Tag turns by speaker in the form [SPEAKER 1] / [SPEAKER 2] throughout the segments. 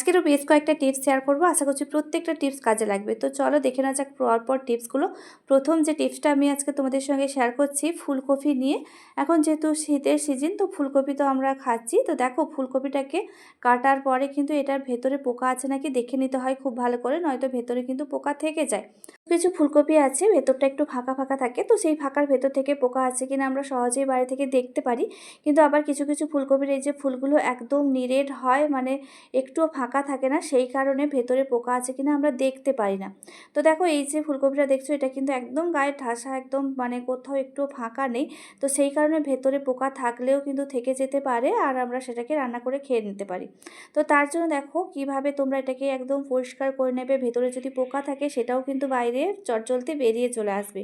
[SPEAKER 1] আজকেরও বেশ কয়েকটা tips share করব। আশা করছি প্রত্যেকটা টিপস কাজে লাগবে। তো চলো দেখে না যাক পরপর টিপসগুলো। প্রথম যে টিপসটা আমি আজকে তোমাদের সঙ্গে শেয়ার করছি, ফুলকপি নিয়ে। এখন যেহেতু শীতের সিজন, তো ফুলকপি তো আমরা খাচ্ছি। তো দেখো ফুলকপিটাকে কাটার পরে কিন্তু এটার ভেতরে পোকা আছে নাকি দেখে নিতে হয় খুব ভালো করে, নয়তো ভেতরে কিন্তু পোকা থেকে যায়। কিছু ফুলকপি আছে, ভেতরটা একটু ফাঁকা ফাঁকা থাকে, তো সেই ফাঁকার ভেতর থেকে পোকা আছে কিনা আমরা সহজেই বাড়ি থেকে দেখতে পারি। কিন্তু আবার কিছু কিছু ফুলকপির এই যে ফুলগুলো একদম নিরেট হয় মানে একটুও ফাঁকা থাকে না, সেই কারণে ভেতরে পোকা আছে কিনা আমরা দেখতে পারি না। তো দেখো, এই যে ফুলকপিটা দেখছ, এটা কিন্তু একদম গায়ে ঠাসা, একদম মানে কোথাও একটু ফাঁকা নেই। তো সেই কারণে ভেতরে পোকা থাকলেও কিন্তু থেকে যেতে পারে আর আমরা সেটাকে রান্না করে খেয়ে নিতে পারি। তো তার জন্য দেখো, কীভাবে তোমরা এটাকে একদম পরিষ্কার করে নেবে, ভেতরে যদি পোকা থাকে সেটাও কিন্তু বাইরে চটচলতে বেরিয়ে চলে আসবে।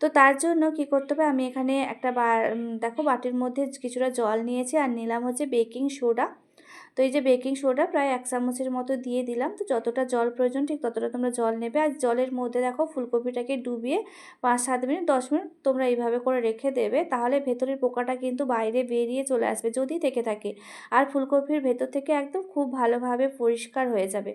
[SPEAKER 1] তো তার জন্য কি করতে হবে? আমি এখানে একটা বা দেখো বাটির মধ্যে কিছুটা জল নিয়েছি আর নিলাম হচ্ছে বেকিং সোডা। তো এই যে বেকিং সোডা প্রায় এক চামচের মতো দিয়ে দিলাম। তো যতটা জল প্রয়োজন ঠিক ততটা তোমরা জল নেবে। আর জলের মধ্যে দেখো ফুলকপিটাকে ডুবিয়ে পাঁচ সাত মিনিট, দশ মিনিট তোমরা এইভাবে করে রেখে দেবে। তাহলে ভেতরের পোকাটা কিন্তু বাইরে বেরিয়ে চলে আসবে, যদি থেকে থাকে। আর ফুলকপির ভেতর থেকে একদম খুব ভালোভাবে পরিষ্কার হয়ে যাবে।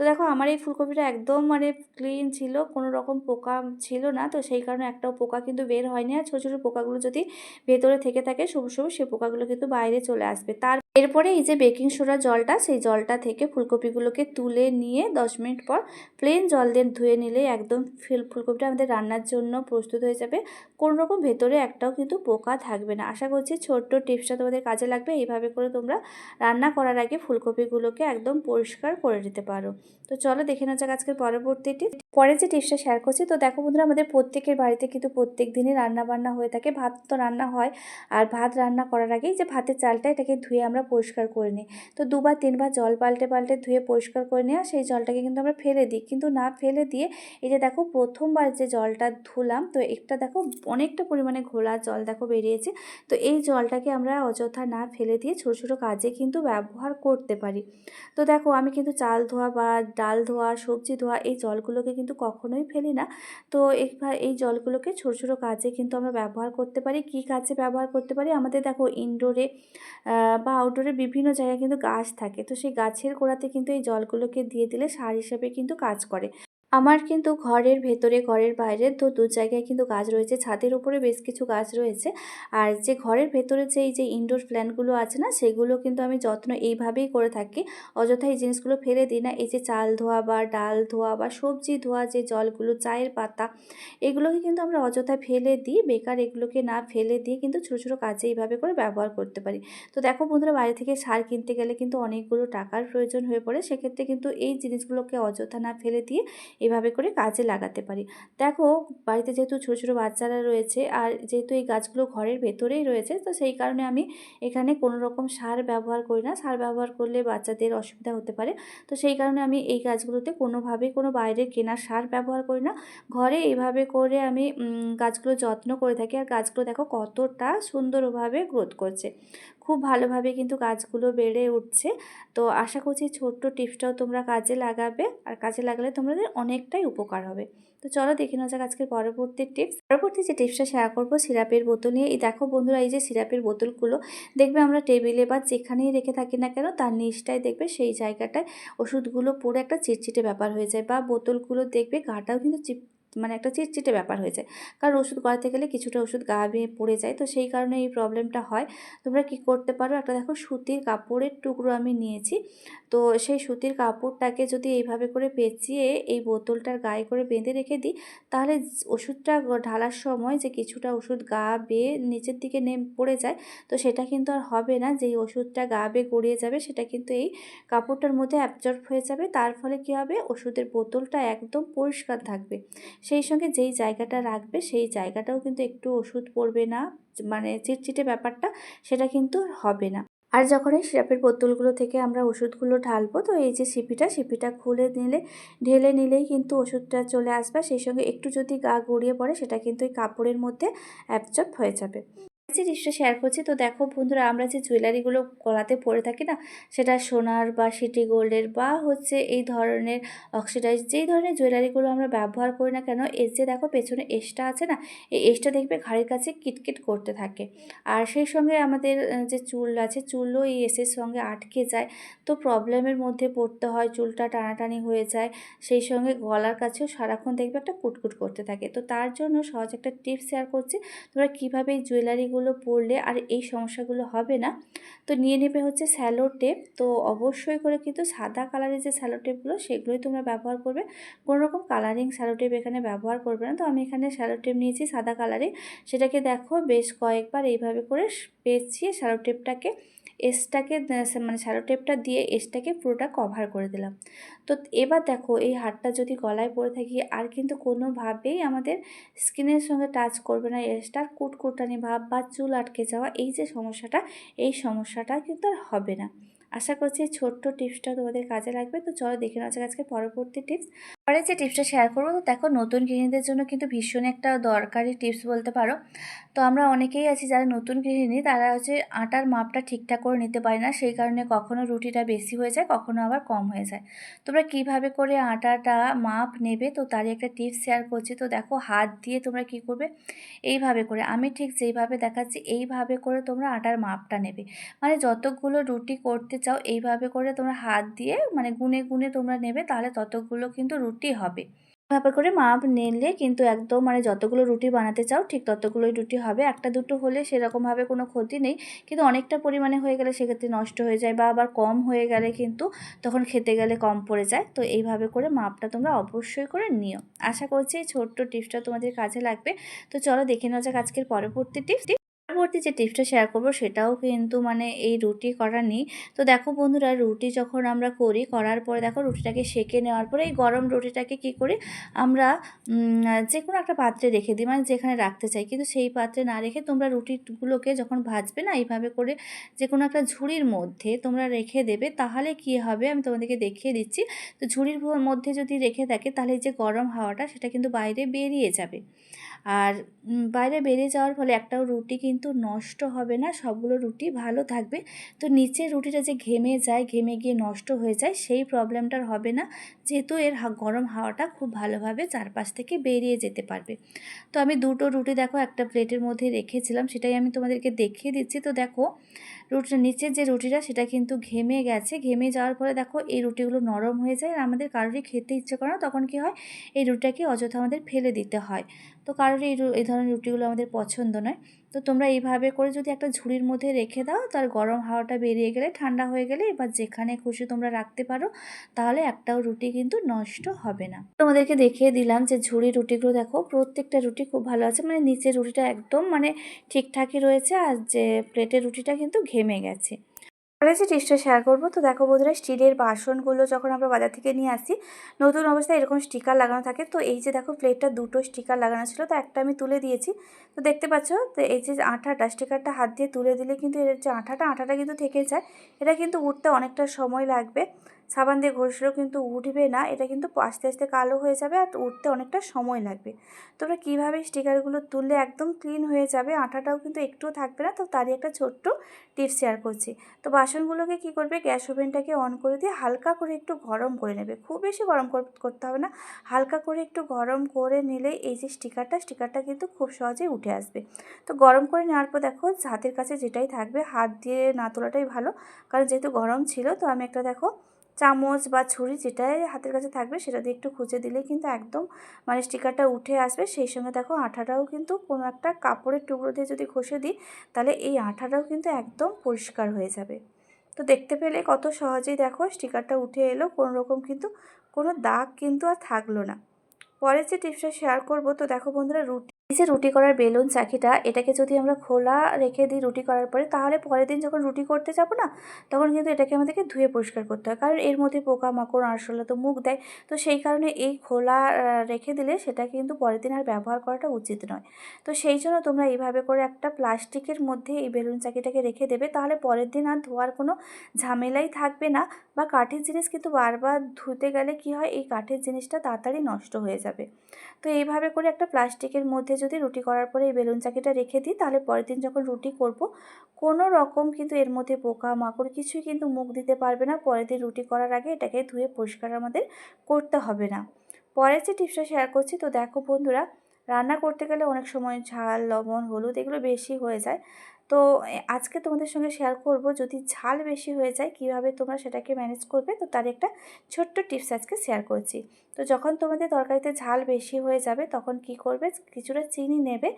[SPEAKER 1] তো দেখো আমার এই ফুলকপিটা একদম মানে ক্লিন ছিল, কোনো রকম পোকা ছিল না। তো সেই কারণে একটাও পোকা কিন্তু বের হয়নি। আর ছোটো ছোটো পোকাগুলো যদি ভেতরে থেকে থাকে সবুজ সবুজ সেই পোকাগুলো কিন্তু বাইরে চলে আসবে। তার এরপরে এই যে বেকিং সোডা জলটা, সেই জলটা থেকে ফুলকপিগুলোকে তুলে নিয়ে দশ মিনিট পর প্লেন জল দিয়ে ধুয়ে নিলে একদম ফুল, ফুলকপিটা আমাদের রান্নার জন্য প্রস্তুত হয়ে যাবে। কোনো রকম ভেতরে একটাও কিন্তু পোকা থাকবে না। আশা করছি ছোট্ট টিপসটা তোমাদের কাজে লাগবে। এইভাবে করে তোমরা রান্না করার আগে ফুলকপিগুলোকে একদম পরিষ্কার করে নিতে পারো। তো চলো দেখে নেওয়া যাক আজকের পরবর্তী টিপস। পরে যে টিপসটা শেয়ার করছি, তো দেখো বন্ধুরা, আমাদের প্রত্যেকের বাড়িতে কিন্তু প্রত্যেক দিনই রান্না বান্না হয়ে থাকে। ভাত তো রান্না হয়, আর ভাত রান্না করার আগেই যে ভাতের চালটা এটাকে ধুয়ে আমরা পরিষ্কার করে নিই। তো দুবার, তিনবার জল পাল্টে পাল্টে ধুয়ে পরিষ্কার করে নেওয়া, সেই জলটাকে কিন্তু আমরা ফেলে দিই। কিন্তু না ফেলে দিয়ে এই যে দেখো, প্রথমবার যে জলটা ধুলাম, তো একটা দেখো অনেকটা পরিমাণে ঘোলা জল দেখো বেরিয়েছে। তো এই জলটাকে আমরা অযথা না ফেলে দিয়ে ছোটো ছোটো কাজে কিন্তু ব্যবহার করতে পারি। তো দেখো, আমি কিন্তু চাল ধোয়া বা ডাল ধোয়া, সবজি ধোয়া এই জলগুলোকে কিন্তু কখনোই ফেলি না। তো এই জলগুলোকে ছোটো ছোটো কাজে কিন্তু আমরা ব্যবহার করতে পারি। কি কাজে ব্যবহার করতে পারি? আমাদের দেখো ইনডোরে বা আউটডোরে বিভিন্ন জায়গায় কিন্তু গাছ থাকে। তো সেই গাছের গোড়াতে কিন্তু এই জলগুলোকে দিয়ে দিলে সার হিসেবে কিন্তু কাজ করে। আমার কিন্তু ঘরের ভেতরে, ঘরের বাইরে তো দু জায়গায় কিন্তু গাছ রয়েছে। ছাদের উপরে বেশ কিছু গাছ রয়েছে। আর যে ঘরের ভেতরে যে এই যে ইনডোর প্ল্যান্টগুলো আছে না, সেগুলো কিন্তু আমি যত্ন এইভাবেই করে থাকি। অযথা এই জিনিসগুলো ফেলে দিই না। এই যে চাল ধোয়া বা ডাল ধোয়া বা সবজি ধোয়া যে জলগুলো, চায়ের পাতা, এগুলোকে কিন্তু আমরা অযথা ফেলে দিই। বেকার এগুলোকে না ফেলে দিয়ে কিন্তু ছোটো ছোটো কাজে এইভাবে করে ব্যবহার করতে পারি। তো দেখো বন্ধুরা বাইরে থেকে সার কিনতে গেলে কিন্তু অনেকগুলো টাকার প্রয়োজন হয়ে পড়ে। সেক্ষেত্রে কিন্তু এই জিনিসগুলোকে অযথা না ফেলে দিয়ে এভাবে করে কাজে লাগাতে পারি। দেখো, বাড়িতে যেহেতু ছোটো ছোটো বাচ্চারা রয়েছে আর যেহেতু এই গাছগুলো ঘরের ভেতরেই রয়েছে, তো সেই কারণে আমি এখানে কোনো রকম সার ব্যবহার করি না। সার ব্যবহার করলে বাচ্চাদের অসুবিধা হতে পারে। তো সেই কারণে আমি এই গাছগুলোতে কোনোভাবেই কোনো বাইরে কেনার সার ব্যবহার করি না। ঘরে এইভাবে করে আমি গাছগুলো যত্ন করে থাকি। আর গাছগুলো দেখো কতটা সুন্দরভাবে গ্রোথ করছে। খুব ভালোভাবে কিন্তু গাছগুলো বেড়ে উঠছে। তো আশা করছি ছোট্ট টিপসটাও তোমরা কাজে লাগাবে আর কাজে লাগালে তোমাদের অনেকটাই উপকার হবে। তো চলো দেখে নেওয়া যাক আজকের পরবর্তী টিপস। পরবর্তী যে টিপসটা শেয়ার করব, সিরাপের বোতল নিয়ে। এই দেখো বন্ধুরা, এই যে সিরাপের বোতলগুলো, দেখবে আমরা টেবিলে বা যেখানেই রেখে থাকি না কেন, তার নিচটায় দেখবে সেই জায়গাটায় ওষুধগুলো পুরো একটা চিটচিটে ব্যাপার হয়ে যায় বা বোতলগুলো দেখবে গাটাও কিন্তু চিপ মানে একটা চিটচিটে ব্যাপার হয়ে যায়। কারণ ওষুধ করাতে গেলে কিছুটা ওষুধ গা বেয়ে পড়ে যায়। তো সেই কারণে এই প্রবলেমটা হয়। তোমরা কি করতে পারো? একটা দেখো সুতির কাপড়ের টুকরো আমি নিয়েছি। তো সেই সুতির কাপড়টাকে যদি এইভাবে করে পেঁচিয়ে এই বোতলটার গায়ে করে বেঁধে রেখে দিই, তাহলে ওষুধটা ঢালার সময় যে কিছুটা ওষুধ গা বেয়ে নিচের দিকে নেমে পড়ে যায়, তো সেটা কিন্তু আর হবে না। যেই ওষুধটা গা বেয়ে গড়িয়ে যাবে, সেটা কিন্তু এই কাপড়টার মধ্যে অ্যাবজর্ব হয়ে যাবে। তার ফলে কী হবে? ওষুধের বোতলটা একদম পরিষ্কার থাকবে। সেই সঙ্গে যেই জায়গাটা রাখবে, সেই জায়গাটাও কিন্তু একটু ওষুধ পড়বে না মানে চিটচিটে ব্যাপারটা সেটা কিন্তু হবে না। আর যখন এই সিরাপের বোতলগুলো থেকে আমরা ওষুধগুলো ঢালবো, তো এই যে সিপিটা সিপিটা খুলে নিলে, ঢেলে নিলেই কিন্তু ওষুধটা চলে আসবে। সেই সঙ্গে একটু যদি গা গড়িয়ে পড়ে, সেটা কিন্তু ওই কাপড়ের মধ্যে অ্যাবজর্ব হয়ে যাবে। যে জিনিসটা শেয়ার করছি, তো দেখো বন্ধুরা, আমরা যে জুয়েলারিগুলো গলাতে পরে থাকি না, সেটা সোনার বা সিটি গোল্ডের বা হচ্ছে এই ধরনের অক্সিডাইজ যেই ধরনের জুয়েলারিগুলো আমরা ব্যবহার করি না কেন, এর যে দেখো পেছনে এসটা আছে না, এই এসটা দেখবে ঘাড়ির কাছে কিটকিট করতে থাকে। আর সেই সঙ্গে আমাদের যে চুল আছে, চুলও এই এসের সঙ্গে আটকে যায়, তো প্রবলেমের মধ্যে পড়তে হয়, চুলটা টানাটানি হয়ে যায়, সেই সঙ্গে গলার কাছেও সারাক্ষণ দেখবে একটা কুটকুট করতে থাকে। তো তার জন্য সহজ একটা টিপস শেয়ার করছি, তোমরা কীভাবে এই জুয়েলারিগুলো পরলে আর এই সমস্যাগুলো হবে না। তো নিয়ে নেবে হচ্ছে স্যালো টেপ। তো অবশ্যই করে কিন্তু সাদা কালারের যে স্যালো টেপগুলো, সেগুলোই তোমরা ব্যবহার করবে। রকম কালারিং স্যালো টেপ এখানে ব্যবহার করবে না। তো আমি এখানে স্যালো টেপ নিয়েছি সাদা কালারে সেটাকে দেখো বেশ কয়েকবার এইভাবে করে পেঁচিয়ে স্যালো টেপটাকে। এসটাকে মানে শ্যালো টেপটা দিয়ে এসটাকে পুরোটা কভার করে দিলাম। তো এবার দেখো, এই হারটা যদি গলায় পরে থাকি, আর কিন্তু কোনোভাবেই আমাদের স্কিনের সঙ্গে টাচ করবে না এসটার কুটকুটানি ভাব বা চুল আটকে যাওয়া, এই যে সমস্যাটা, এই সমস্যাটা কিন্তু আর হবে না। আশা করছি ছোট্ট টিপসটা তোমাদের কাজে লাগবে। তো চলো দেখে নেওয়া যাক আজকে পরবর্তী টিপস পরে যে টিপসটা শেয়ার করব, তো দেখো নতুন গৃহিণীদের জন্য কিন্তু ভীষণ একটা দরকারি টিপস বলতে পারো। তো আমরা অনেকেই আছি যারা নতুন গৃহিণী, তারা হচ্ছে আটার মাপটা ঠিকঠাক করে নিতে পারে না, সেই কারণে কখনো রুটিটা বেশি হয়ে যায়, কখনো আবার কম হয়ে যায়। তোমরা কীভাবে করে আটাটা মাপ নেবে, তো তারই একটা টিপস শেয়ার করছি। তো দেখো হাত দিয়ে তোমরা কি করবে? এইভাবে করে, আমি ঠিক যেইভাবে দেখাচ্ছি, এইভাবে করে তোমরা আটার মাপটা নেবে। মানে যতগুলো রুটি করতে চাও, এইভাবে করে তোমরা হাত দিয়ে মানে গুনে গুনে তোমরা নেবে, তাহলে ততগুলো কিন্তু রুটি হবে। এভাবে করে মাপ নিলে কিন্তু একদম মানে যতগুলো রুটি বানাতে চাও ঠিক ততগুলোই রুটি হবে। একটা দুটো হলে সেরকমভাবে কোনো ক্ষতি নেই। কিন্তু অনেকটা পরিমাণে হয়ে গেলে সেক্ষেত্রে নষ্ট হয়ে যায় বা আবার কম হয়ে গেলে কিন্তু তখন খেতে গেলে কম পড়ে যায়। তো এইভাবে করে মাপটা তোমরা অবশ্যই করে নিও। আশা করছি এই ছোট্ট টিপসটা তোমাদের কাজে লাগবে। তো চলো দেখে নেওয়া যাক আজকের পরবর্তী টিপস। পরবর্তী যে টিপসটা শেয়ার করব সেটাও কিন্তু মানে এই রুটি করা নেই। তো দেখো বন্ধুরা, রুটি যখন আমরা করি, করার পরে দেখো রুটিটাকে সেকে নেওয়ার পরে এই গরম রুটিটাকে কি করি, আমরা যে কোনো একটা পাত্রে রেখে দিই মানে যেখানে রাখতে চাই। কিন্তু সেই পাত্রে না রেখে তোমরা রুটিগুলোকে যখন ভাজবে না, এইভাবে করে যে কোনো একটা ঝুড়ির মধ্যে তোমরা রেখে দেবে, তাহলে কি হবে আমি তোমাদেরকে দেখিয়ে দিচ্ছি। তো ঝুড়ির মধ্যে যদি রেখে থাকে, তাহলে যে গরম হাওয়াটা, সেটা কিন্তু বাইরে বেরিয়ে যাবে। আর বাইরে বেরিয়ে যাওয়ার ফলে একটাও রুটি কিন্তু নষ্ট হবে না, সবগুলো রুটি ভালো থাকবে। তো নিচের রুটিটা যে ঘেমে যায়, ঘেমে গিয়ে নষ্ট হয়ে যায়, সেই প্রবলেমটার হবে না। যেহেতু এর গরম হাওয়াটা খুব ভালোভাবে চারপাশ থেকে বেরিয়ে যেতে পারবে। তো আমি দুটো রুটি দেখো একটা প্লেটের মধ্যে রেখেছিলাম, সেটাই আমি তোমাদেরকে দেখিয়ে দিচ্ছি। তো দেখো রুটির নিচের যে রুটিটা সেটা কিন্তু ঘেমে গেছে। ঘেমে যাওয়ার পরে দেখো এই রুটিগুলো নরম হয়ে যায় আর আমাদের কারোরই খেতে ইচ্ছে করে না, তখন কি হয়? এই রুটিটাকে অযথা আমাদের ফেলে দিতে হয়। তো কারোর এই এই ধরনের রুটিগুলো আমাদের পছন্দ নয়। তো তোমরা এইভাবে করে যদি একটা ঝুড়ির মধ্যে রেখে দাও, তার গরম হাওয়াটা বেরিয়ে গেলে, ঠান্ডা হয়ে গেলে, এবার যেখানে খুশি তোমরা রাখতে পারো, তাহলে একটাও রুটি কিন্তু নষ্ট হবে না। তোমাদেরকে দেখিয়ে দিলাম যে ঝুড়ি রুটিগুলো দেখো, প্রত্যেকটা রুটি খুব ভালো আছে মানে নিচের রুটিটা একদম মানে ঠিকঠাকই রয়েছে, আর যে প্লেটের রুটিটা কিন্তু ঘেমে গেছে। পরে যে টিপসটা শেয়ার করব, তো দেখো বন্ধুরা, স্টিলের বাসনগুলো যখন আমরা বাজার থেকে নিয়ে আসি, নতুন অবস্থায় এরকম স্টিকার লাগানো থাকে। তো এই যে দেখো প্লেটটা দুটো স্টিকার লাগানো ছিল, তো একটা আমি তুলে দিয়েছি। তো দেখতে পাচ্ছ, তো এই যে আঠাটা স্টিকারটা হাত দিয়ে তুলে দিলে কিন্তু এর যে আঠাটা আঠাটা কিন্তু থেকে যায়। এটা কিন্তু উঠতে অনেকটা সময় লাগবে। সাবান দিয়ে ঘষলেও কিন্তু উঠবে না। এটা কিন্তু আস্তে আস্তে কালো হয়ে যাবে আর উঠতে অনেকটা সময় লাগবে। তোমরা কীভাবে স্টিকারগুলো তুললে একদম ক্লিন হয়ে যাবে, আঠাটাও কিন্তু একটুও থাকবে না। তো তারই একটা ছোট্ট টিপস শেয়ার করছি। তো বাসনগুলোকে কি করবে? গ্যাস ওভেনটাকে অন করে দিয়ে হালকা করে একটু গরম করে নেবে। খুব বেশি গরম করতে হবে না। হালকা করে একটু গরম করে নিলে এই যে স্টিকারটা স্টিকারটা কিন্তু খুব সহজেই উঠে আসবে। তো গরম করে নেওয়ার পর দেখো, হাতের কাছে যেটাই থাকবে, হাত দিয়ে না তোলাটাই ভালো। কারণ যেহেতু গরম ছিল, তো আমি একটা দেখো চামচ বা ছুরি যেটাই হাতের কাছে থাকবে সেটা দিয়ে একটু খুঁজে দিলে কিন্তু একদম মানে স্টিকারটা উঠে আসবে। সেই সঙ্গে দেখো আঠাটাও কিন্তু কোনো একটা কাপড়ের টুকরো দিয়ে যদি ঘষে দিই, তাহলে এই আঠাটাও কিন্তু একদম পরিষ্কার হয়ে যাবে। তো দেখতে পেলে কত সহজেই দেখো স্টিকারটা উঠে এলো, কোনো রকম কিন্তু কোনো দাগ কিন্তু আর থাকল না। পরের যে টিপসটা শেয়ার করব, তো দেখো বন্ধুরা রুটি এই যে রুটি করার বেলুন চাকিটা, এটাকে যদি আমরা খোলা রেখে দিই রুটি করার পরে, তাহলে পরের দিন যখন রুটি করতে যাব না, তখন কিন্তু এটাকে আমাদেরকে ধুয়ে পরিষ্কার করতে হয়। কারণ এর মধ্যে পোকামাকড়, আরশোলা তো মুখ দেয়। তো সেই কারণে এই খোলা রেখে দিলে সেটা কিন্তু পরের দিন আর ব্যবহার করাটা উচিত নয়। তো সেই জন্য তোমরা এইভাবে করে একটা প্লাস্টিকের মধ্যে এই বেলুন চাকিটাকে রেখে দেবে। তাহলে পরের দিন আর ধোয়ার কোনো ঝামেলাই থাকবে না বা কাঠের জিনিস কিন্তু বারবার ধুতে গেলে কি হয়, এই কাঠের জিনিসটা তাড়াতাড়ি নষ্ট হয়ে যাবে। তো এইভাবে করে একটা প্লাস্টিকের মধ্যে যদি রুটি করার পরে এই বেলুন চাকিটা রেখে দিই, তাহলে পরের দিন যখন রুটি করব, কোনো রকম কিন্তু এর মধ্যে পোকা মাকড় কিছুই কিন্তু মুখ দিতে পারবে না। পরের দিন রুটি করার আগে এটাকে ধুয়ে পরিষ্কার আমাদের করতে হবে না। পরের যে টিপসটা শেয়ার করছি, তো দেখো বন্ধুরা, রান্না করতে গেলে অনেক সময় ঝাল, লবণ, হলুদ এগুলো বেশি হয়ে যায়। তো আজকে তোমাদের সঙ্গে শেয়ার করব যদি ঝাল বেশি হয়ে যায়, কীভাবে তোমরা সেটাকে ম্যানেজ করবে, তো তার একটা ছোট্ট টিপস আজকে শেয়ার করছি। তো যখন তোমাদের তরকারিতে ঝাল বেশি হয়ে যাবে, তখন কি করবে? কিছুটা চিনি নেবে।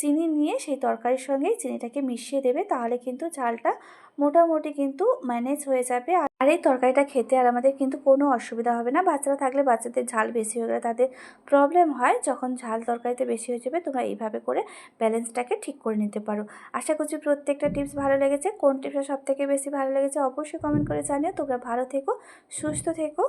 [SPEAKER 1] চিনি নিয়ে সেই তরকারির সঙ্গেই চিনিটাকে মিশিয়ে দেবে, তাহলে কিন্তু ঝালটা মোটামুটি কিন্তু ম্যানেজ হয়ে যাবে। আর এই তরকারিটা খেতে আর আমাদের কিন্তু কোনো অসুবিধা হবে না। বাচ্চারা থাকলে বাচ্চাদের ঝাল বেশি হয়ে গেলে তাদের প্রবলেম হয়। যখন ঝাল তরকারিতে বেশি হয়ে যাবে, তোমরা এইভাবে করে ব্যালেন্সটাকে ঠিক করে নিতে পারো। আশা করছি প্রত্যেকটা টিপস ভালো লেগেছে। কোন টিপসটা সব থেকে বেশি ভালো লেগেছে, অবশ্যই কমেন্ট করে জানিও। তোমরা ভালো থেকো, সুস্থ থেকো।